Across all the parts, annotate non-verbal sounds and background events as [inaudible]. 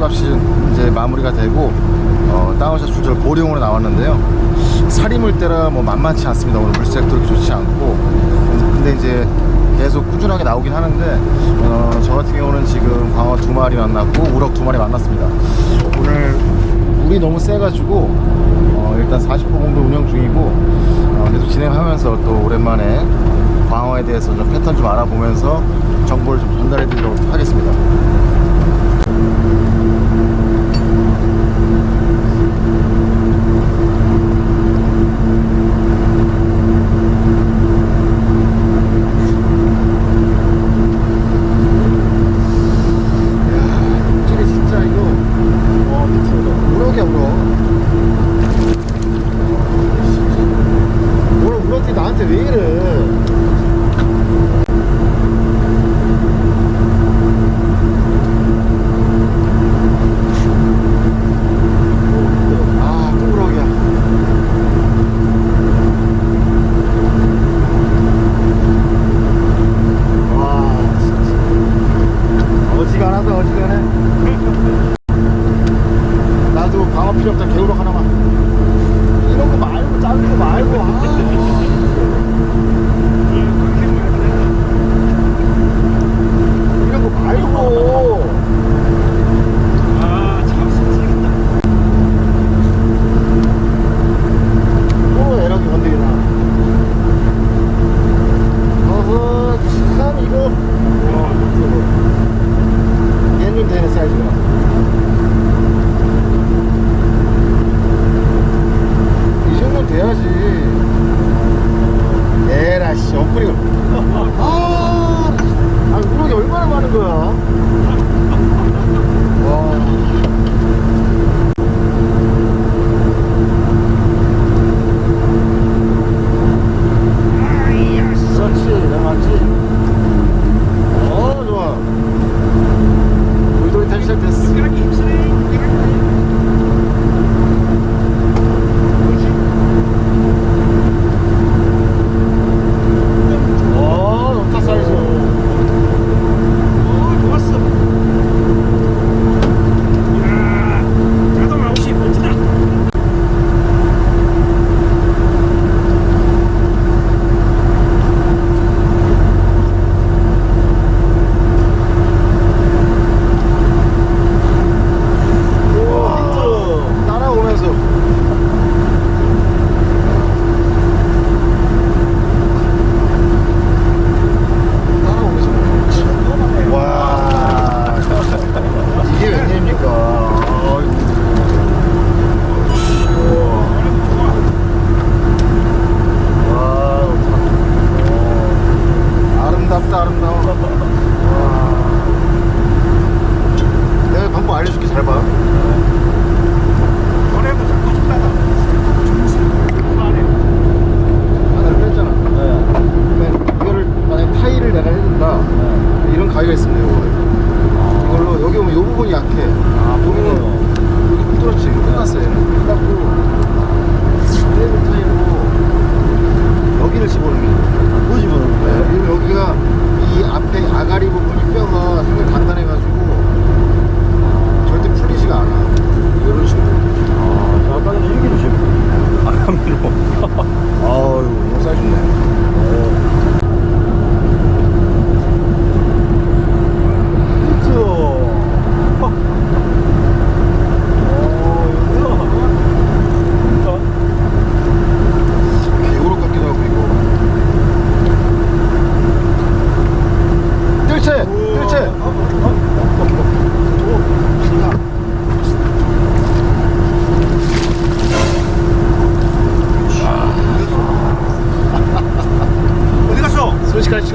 값이 이제 마무리가 되고 어, 다운샷 출절 보령으로 나왔는데요. 살이 물때라 뭐 만만치 않습니다. 오늘 물색도 이렇게 좋지 않고. 근데 이제 계속 꾸준하게 나오긴 하는데 어, 저 같은 경우는 지금 광어 두 마리 만났고 우럭 두 마리 만났습니다. 오늘 물이 너무 세가지고 어, 일단 40호 공도 운영 중이고 어, 계속 진행하면서 또 오랜만에 광어에 대해서 좀 패턴 좀 알아보면서 정보를 좀 전달해 드리도록 하겠습니다. Thank you.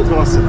grossa.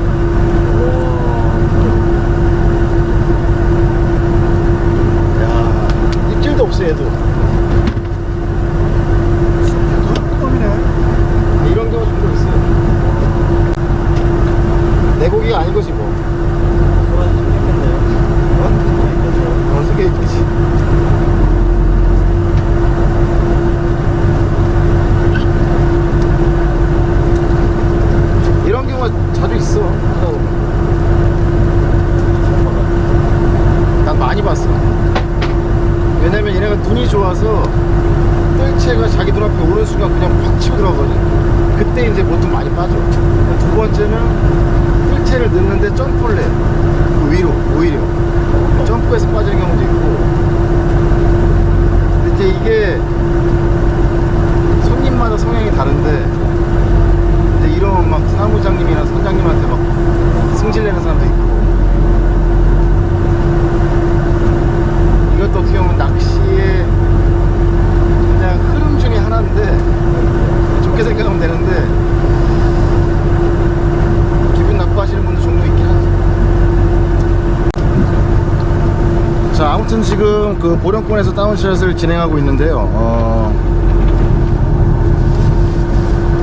보령권에서 다운샷을 진행하고 있는데요. 어,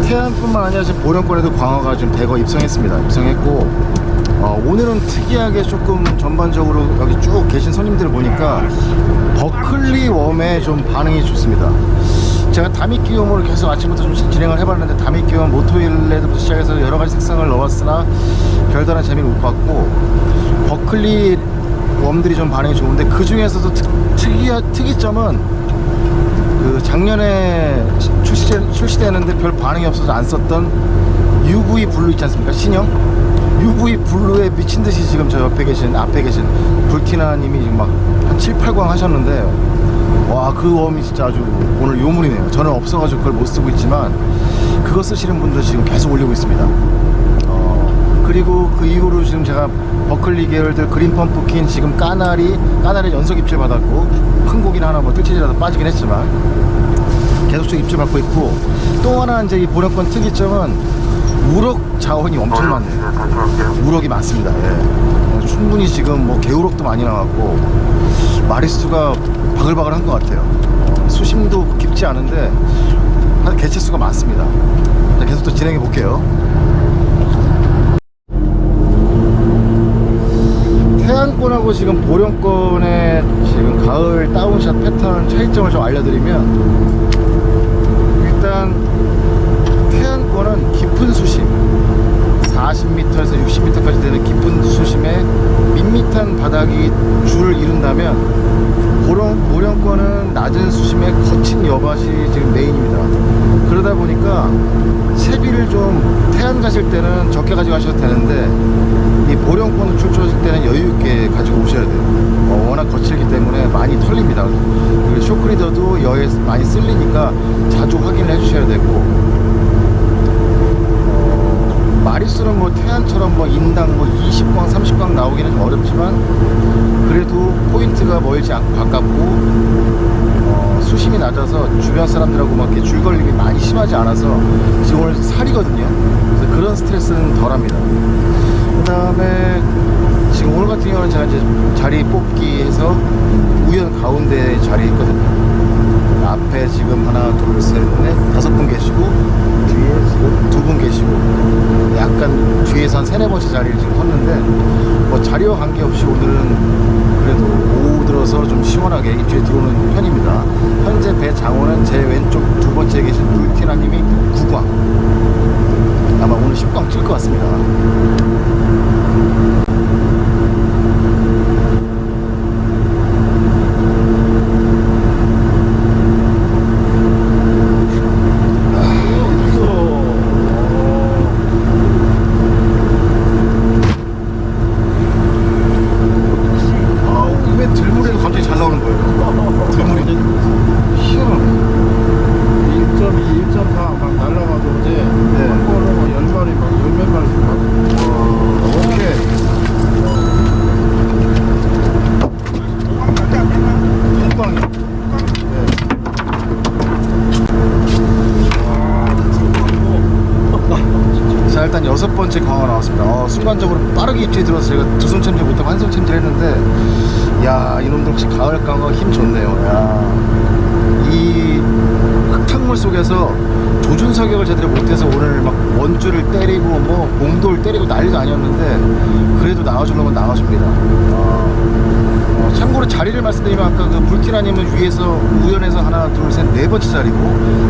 태안뿐만 아니라 지금 보령권에도 광어가 지금 대거 입성했습니다. 입성했고 어, 오늘은 특이하게 조금 전반적으로 여기 쭉 계신 손님들을 보니까 버클리 웜에 좀 반응이 좋습니다. 제가 다미끼 웜을 계속 아침부터 좀 진행을 해봤는데 다미끼 웜 모토일레드부터 시작해서 여러 가지 색상을 넣었으나 별다른 재미를 못 봤고 버클리 웜들이 좀 반응이 좋은데 그 중에서도 특, 특이 특이점은 그 작년에 출시 출시되는데 별 반응이 없어서 안 썼던 UV 블루 있지 않습니까? 신형? UV 블루에 미친 듯이 지금 저 옆에 계신 앞에 계신 불티나님이 지금 막한 7, 8광 하셨는데 와 그 웜이 진짜 아주 오늘 요물이네요. 저는 없어가지고 그걸 못 쓰고 있지만 그거 쓰시는 분들 지금 계속 올리고 있습니다. 어, 그리고 그 이후로 지금 제가 버클리 계열들 그린 펌프 킨 지금 까나리 까나리 연속 입질 받았고 큰 고기는 하나 뭐 뜰채질라도 빠지긴 했지만 계속적 입질 받고 있고 또 하나 이제 이 보령권 특이점은 우럭 자원이 엄청 많네요. 우럭이 많습니다. 예. 어, 충분히 지금 뭐 개우럭도 많이 나왔고 마리수가 바글바글한 것 같아요. 어, 수심도 깊지 않은데 한 개체수가 많습니다. 자, 계속 또 진행해 볼게요 태안권하고 지금 보령권의 지금 가을 다운샷 패턴 차이점을 좀 알려드리면 일단 태안권은 깊은 수심 40m에서 60m까지 되는 깊은 수심에 밋밋한 바닥이 줄을 이룬다면 보령, 보령권은 낮은 수심에 거친 여밭이 지금 메인입니다. 그러다 보니까 채비를 좀 태안 가실 때는 적게 가지고 가셔도 되는데 이 보령권을 출조하실 때는 여유 있게 가지고 오셔야 돼요. 어, 워낙 거칠기 때문에 많이 털립니다. 쇼크리더도 여에 많이 쓸리니까 자주 확인을 해주셔야 되고 어, 마리수는 뭐 태안처럼 뭐 인당 뭐 20광 30광 나오기는 좀 어렵지만 그래도 포인트가 멀지 않고 가깝고 어, 수심이 낮아서 주변 사람들하고 막 이렇게 줄걸림이 많이 심하지 않아서 지금 오늘 살이거든요. 그래서 그런 스트레스는 덜합니다. 그 다음에 지금 오늘 같은 경우는 제가 이제 자리 뽑기 해서 우연 가운데 자리에 있거든요. 앞에 지금 하나 둘 셋 넷 다섯 분 계시고 뒤에 지금 두 분 계시고 약간 뒤에서 한 세네 번째 자리를 지금 섰는데 뭐 자리와 관계없이 오늘은 그래도 오후 들어서 좀 시원하게 입주에 들어오는 편입니다. 현재 배 장호는 제 왼쪽 두 번째 계신 불티나님이 9광 아마 오늘 10광 찔 것 같습니다 아우 왜 들물에도 갑자기 잘 나오는 거예요 들물이 희한하네 1.2, 1.4 막 날라가서 어제 네. 한 번에 뭐 10마리 막 10몇 마리씩 막 와, 오케이 한방이 자 일단 여섯 번째 강화가 나왔습니다 어, 순간적으로 빠르게 입질이 들어서 제가 두 손 챔질 못하고 한 손 챔질 했는데 야 이놈들 혹시 가을 강화 힘 좋네요 야이 흙탕물 속에서 조준 사격을 제대로 못해서 오늘 막 원줄을 때리고 뭐 봉돌 때리고 난리도 아니었는데 그래도 나와주려면 나와줍니다 어, 어, 참고로 자리를 말씀드리면 아까 그 불티라님은 위에서 우연해서 하나 둘 셋 네 번째 자리고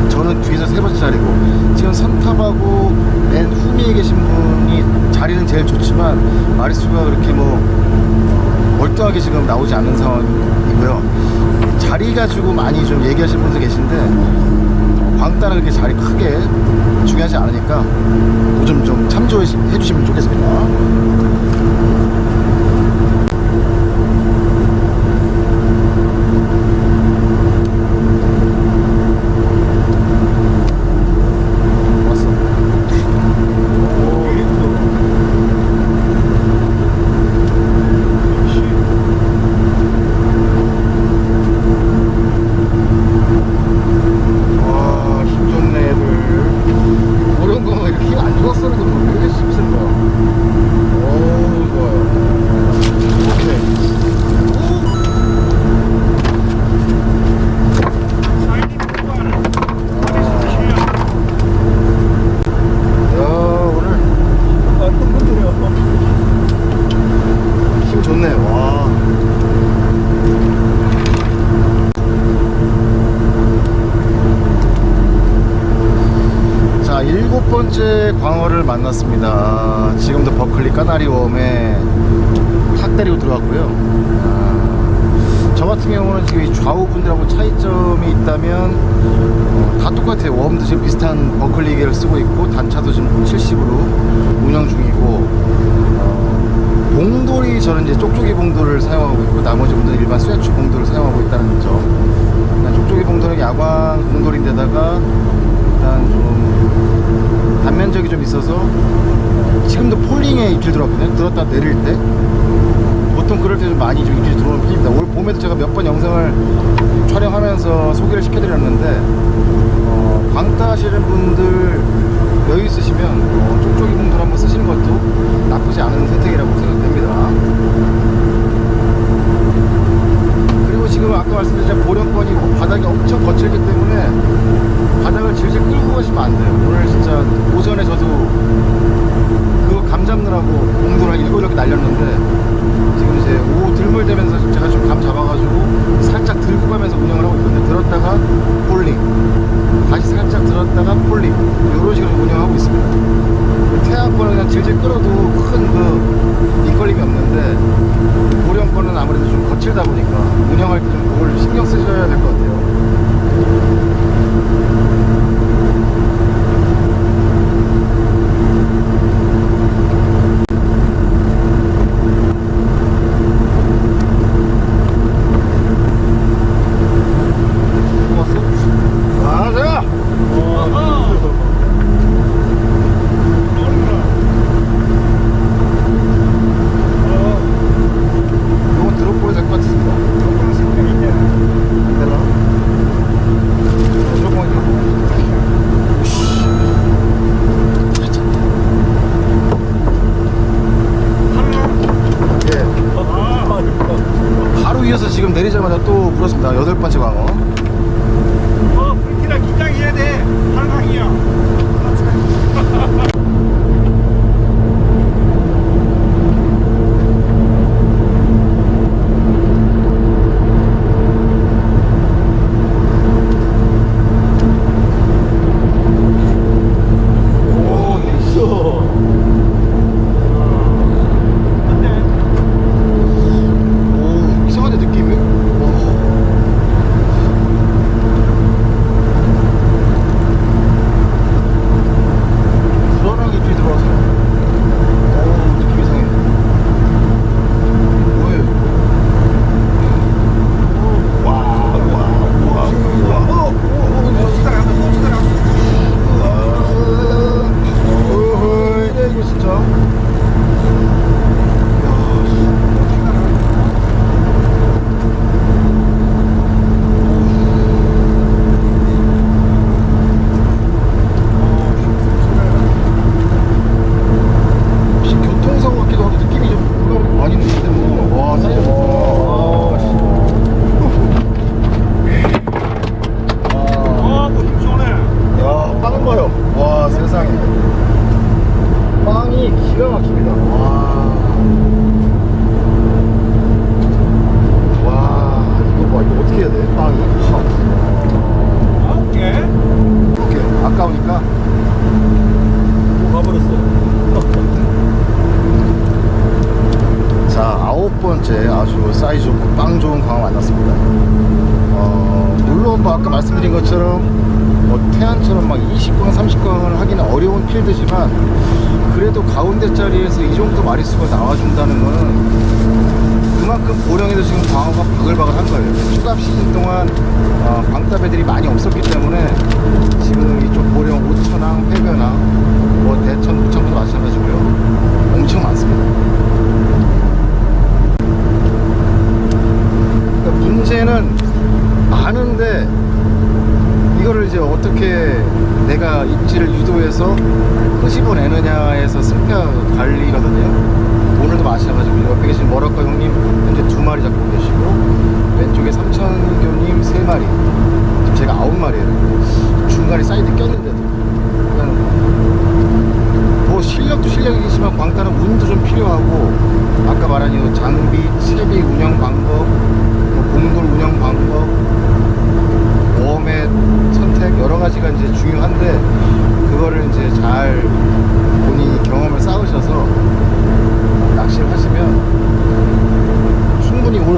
저는 뒤에서 세 번째 자리고 지금 선탑하고 맨 후미에 계신 분이 자리는 제일 좋지만 마리수가 그렇게 뭐 멀뚱하게 지금 나오지 않는 상황이고요 자리 가지고 많이 좀 얘기하시는 분들 계신데 광따는 그렇게 자리 크게 중요하지 않으니까 그 좀 좀 참조해 주시면 좋겠습니다. 왔어. 오, 이거. 역시. 와, 힘 좋네, 애들. 어려운 거 이렇게 힘안 좋았어, 그래도 왜 이렇게 힘쓴 거야? 오, 좋아요. 오케이. 사인이 뽑아라. 어디서 실력. 야, 오늘 아, 흔들려. 힘 좋네, 와. 자, 일곱 번째 광어를 만났습니다. 지금도 버클리 까나리 웜에 탁 때리고 들어왔고요. 아, 저 같은 경우는 지금 이 좌우 분들하고 차이점이 있다면 어, 다 똑같아요. 웜도 지금 비슷한 버클리 기계를 쓰고 있고 단차도 지금 70으로 운영 중이고 어, 봉돌이 저는 이제 쪽쪽이 봉돌을 사용하고 있고 나머지 분들은 일반 스웨추 봉돌을 사용하고 있다는 점. 일단 쪽쪽이 봉돌은 야광 봉돌인데다가 일단 좀 단면적이 좀 있어서 지금도 폴링에 입질 들어왔거든요. 들었다 내릴 때 보통 그럴 때 좀 많이 좀 입질이 들어오는 편입니다. 올 봄에도 제가 몇 번 영상을 촬영하면서 소개를 시켜드렸는데 어, 광따 하시는 분들 여유 있으시면 어, 쪽쪽이 봉돌 한번 쓰시는 것도 나쁘지 않은 선택이라고 생각됩니다. 그리고 지금 아까 말씀드린 보령권이 뭐 바닥이 엄청 거칠기 때문에 바닥을 질질 끌고 가시면 안 돼요. 오늘 진짜 오전에 저도 감 잡느라고 공도를 한 일곱 이렇게 날렸는데 지금 이제 오후 들물대면서 제가 좀 감 잡아가지고 살짝 들고 가면서 운영을 하고 있거든요. 들었다가 폴링, 다시 살짝 들었다가 폴링 이런 식으로 운영하고 있습니다. 태양권은 그냥 질질 끌어도 큰그 밑걸림이 없는데 보령권은 아무래도 좀 거칠다 보니까 운영할 때 좀 그걸 신경 쓰셔야 될 것 같아요.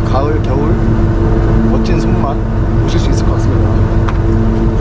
가을, 겨울 멋진 손맛 보실 수 있을 것 같습니다.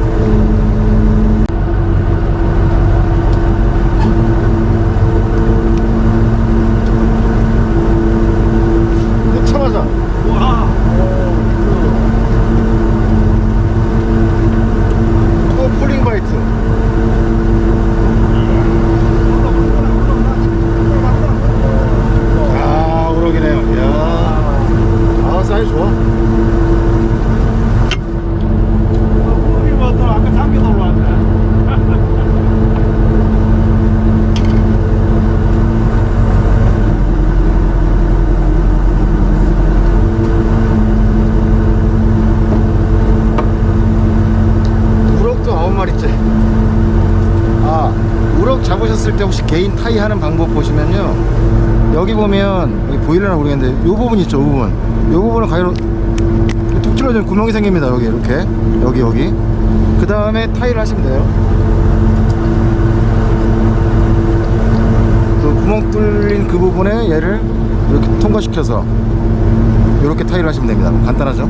개인 타이 하는 방법 보시면요. 여기 보면 보일려나 모르겠는데 요 부분 있죠 요 부분. 요 부분은 가위로 툭 찔러주면 구멍이 생깁니다 여기 이렇게. 여기 여기. 그 다음에 타이를 하시면 돼요. 그 구멍 뚫린 그 부분에 얘를 이렇게 통과시켜서 이렇게 타이를 하시면 됩니다. 간단하죠?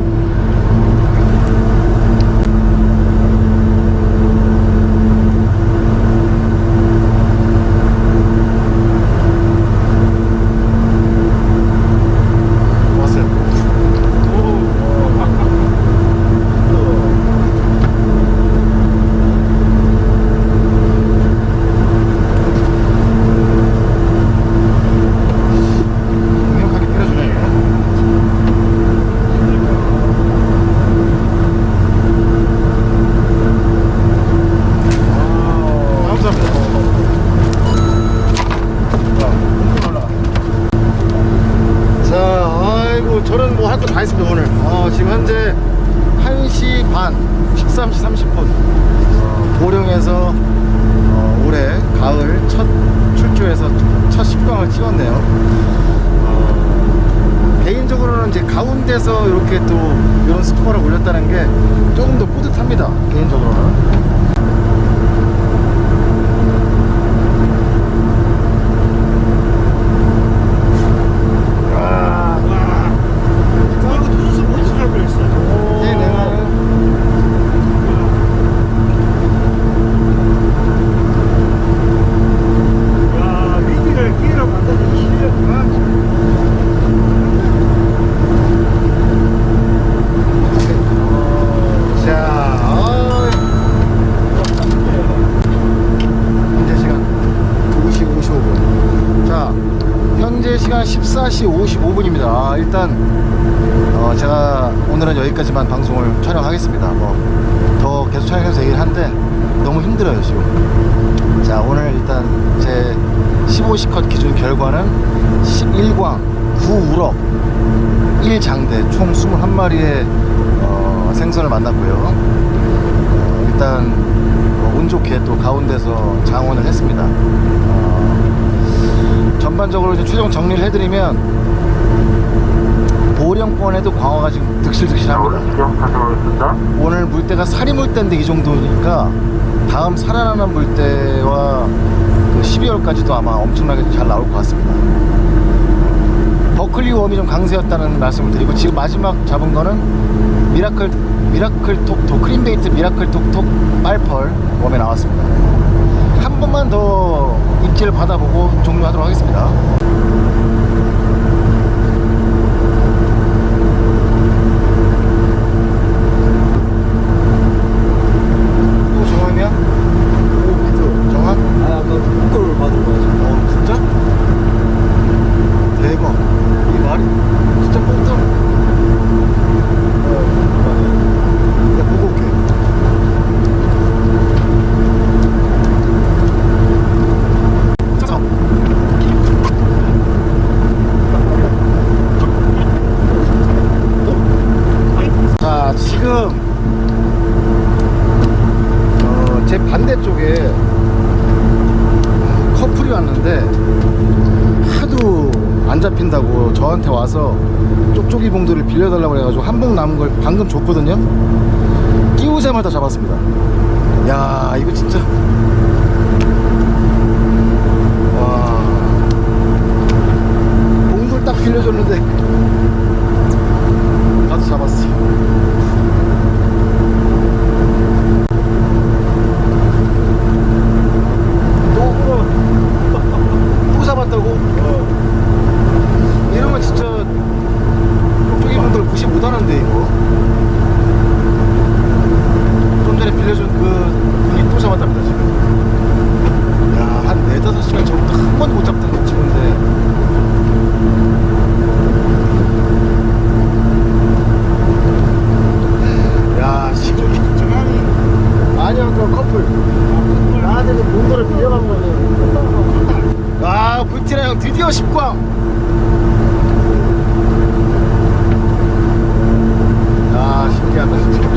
최종 정리를 해드리면 보령권에도 광어가 지금 득실득실합니다. 오늘 물때가 살이 물때인데 이 정도니까 다음 살아나는 물때와 그 12월까지도 아마 엄청나게 잘 나올 것 같습니다. 버클리 웜이 좀 강세였다는 말씀을 드리고 지금 마지막 잡은 거는 미라클 미라클 톡톡 크림베이트 미라클 톡톡 빨펄 웜에 나왔습니다. 번만 더 입질을 받아보고 종료하도록 하겠습니다 또 정함이야? 오 비트 정함? 아 아까 꿀 받으러 가야지 어 진짜? 대박 이 말이 진짜 뽕tâm 어 내가 보고 올게 자 자, 지금 어, 제 반대쪽에 커플이 왔는데 하도 안 잡힌다고 저한테 와서 쪽쪽이 봉도를 빌려달라고 해가지고 한 봉 남은 걸 방금 줬거든요. 끼우자마자 잡았습니다. 야 이거 진짜. 와. 봉돌 딱 빌려줬는데 [laughs] 가서 잡았어 또 그럼 또잡았다고? 이러면 진짜 쪽쪽이 분들 무시 못하는데 이거 좀 전에 빌려준 그 분이 또 잡았답니다 지금 야한 네다섯 시간 전부터 한 번도 못 잡던 친구인데 야 지금 아니야 그 커플 나한테 그 본거를 빌려간 거지 아 불티나 형 드디어 10광 야 신기하다 진짜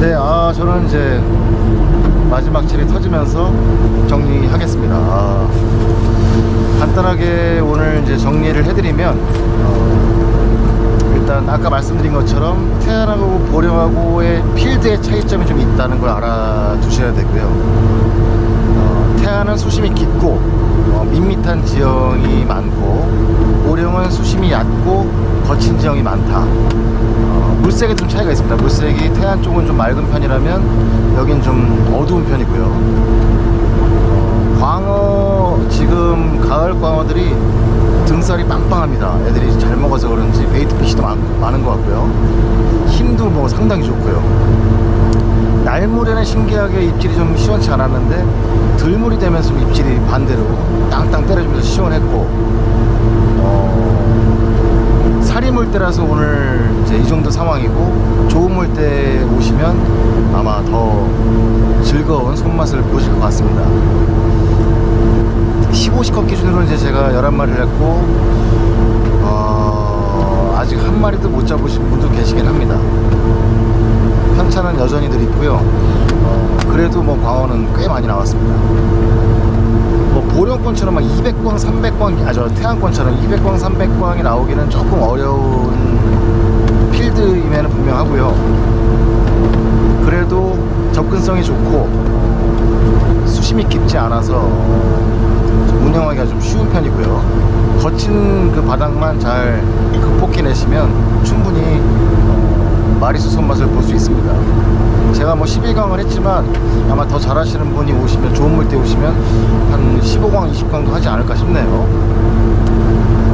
네, 아 저는 이제 마지막 칠이 터지면서 정리하겠습니다. 아, 간단하게 오늘 이제 정리를 해드리면 어, 일단 아까 말씀드린 것처럼 태안하고 보령하고의 필드의 차이점이 좀 있다는 걸 알아두셔야 되고요. 어, 태안은 수심이 깊고 어, 밋밋한 지형이 많고 보령은 수심이 얕고 거친 지형이 많다. 어, 물색에 좀 차이가 있습니다. 물색이 태안 쪽은 좀 맑은 편이라면 여긴 좀 어두운 편이고요. 어, 광어 지금 가을 광어들이 등살이 빵빵합니다. 애들이 잘 먹어서 그런지 베이트 피시도 많, 많은 것 같고요. 힘도 뭐 상당히 좋고요. 날물에는 신기하게 입질이 좀 시원치 않았는데 들물이 되면서 좀 입질이 반대로 땅땅 때려주면서 시원했고 어, 살이 물때라서 오늘 이제 이 정도 상황이고 좋은 물때 오시면 아마 더 즐거운 손맛을 보실 것 같습니다. 15시컷 기준으로 이제 제가 11마리를 했고 어, 아직 한 마리도 못 잡으신 분도 계시긴 합니다. 편차는 여전히들 있고요. 어, 그래도 뭐 광어는 꽤 많이 나왔습니다. 뭐 보령권처럼 막 200광, 300광, 아저 태안권처럼 200광, 300광이 나오기는 조금 어려운 필드임에는 분명하고요. 그래도 접근성이 좋고 수심이 깊지 않아서 운영하기가 좀 쉬운 편이고요. 거친 그 바닥만 잘 극복해내시면 충분히 어, 마리수 손맛을 볼 수 있습니다. 제가 뭐 11강을 했지만 아마 더 잘하시는 분이 오시면 좋은 물때 오시면 한 15강, 20강도 하지 않을까 싶네요.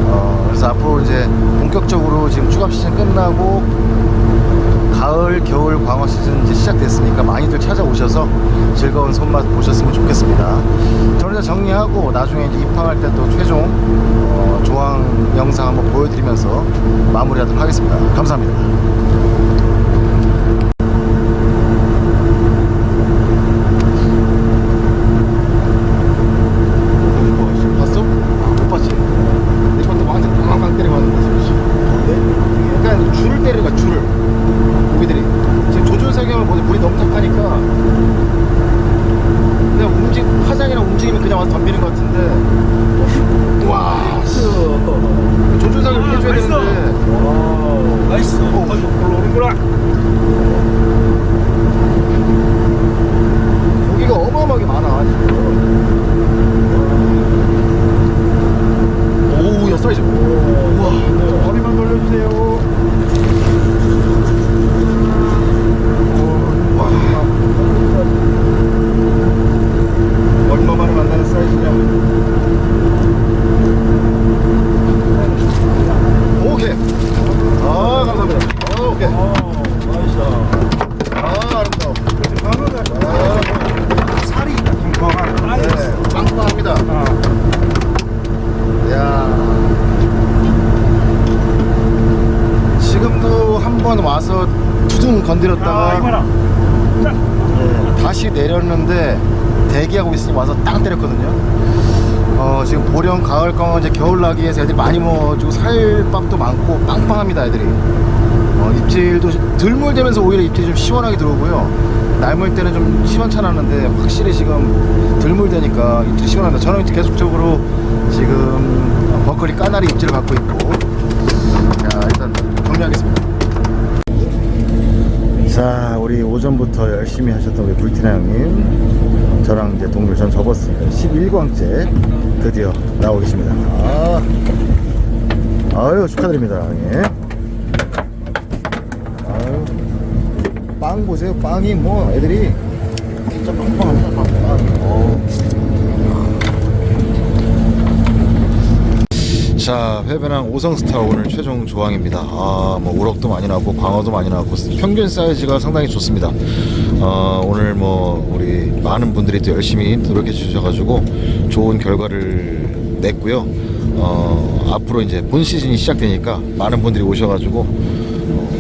어, 그래서 앞으로 이제 본격적으로 지금 추갑 시즌 끝나고 가을, 겨울 광어 시즌 이제 시작됐으니까 많이들 찾아오셔서 즐거운 손맛 보셨으면 좋겠습니다. 저는 정리하고 나중에 이제 입항할 때 또 최종 어, 조항 영상 한번 보여드리면서 마무리하도록 하겠습니다. 감사합니다. 오케이. 어, 나이스. 아, 아름다워. 아, 살이 공포가. 네, 빵빵합니다. 어. 야 지금도 한 번 와서 두둥 건드렸다가 아, 네, 다시 내렸는데 대기하고 있으니 와서 땅 때렸거든요. 어, 지금 보령 가을 강어 이제 겨울 나기에서 애들 많이 모아주고 살밥도 많고 빵빵합니다 애들이 어, 입질도 들물대면서 오히려 입질이 좀 시원하게 들어오고요. 날물 때는 좀 시원찮았는데 확실히 지금 들물대니까 입질 시원합니다. 저는 계속적으로 지금 버클리 까나리 입질을 갖고 있고 자 일단 정리하겠습니다. 자, 우리 오전부터 열심히 하셨던 우리 불티나 형님. 저랑 이제 동물 전 접었으니까 11광째 드디어 나오고 계십니다. 아, 아유, 축하드립니다, 형님. 아유, 빵 보세요. 빵이 뭐 애들이 진짜 빵빵합니다, 빵빵. 어우. 자, 회변항 오성스타 오늘 최종 조항입니다. 아, 뭐 우럭도 많이 나왔고 광어도 많이 나왔고 평균 사이즈가 상당히 좋습니다. 어, 오늘 뭐 우리 많은 분들이 또 열심히 노력해 주셔가지고 좋은 결과를 냈고요. 어, 앞으로 이제 본 시즌이 시작되니까 많은 분들이 오셔가지고 어,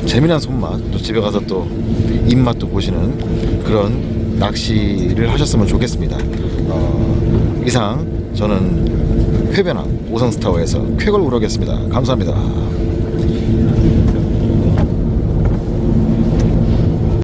재미난 손맛 또 집에 가서 또 입맛도 보시는 그런 낚시를 하셨으면 좋겠습니다. 어, 이상 저는 쾌변항 오성스타워에서 쾌걸 우럭이었습니다. 감사합니다.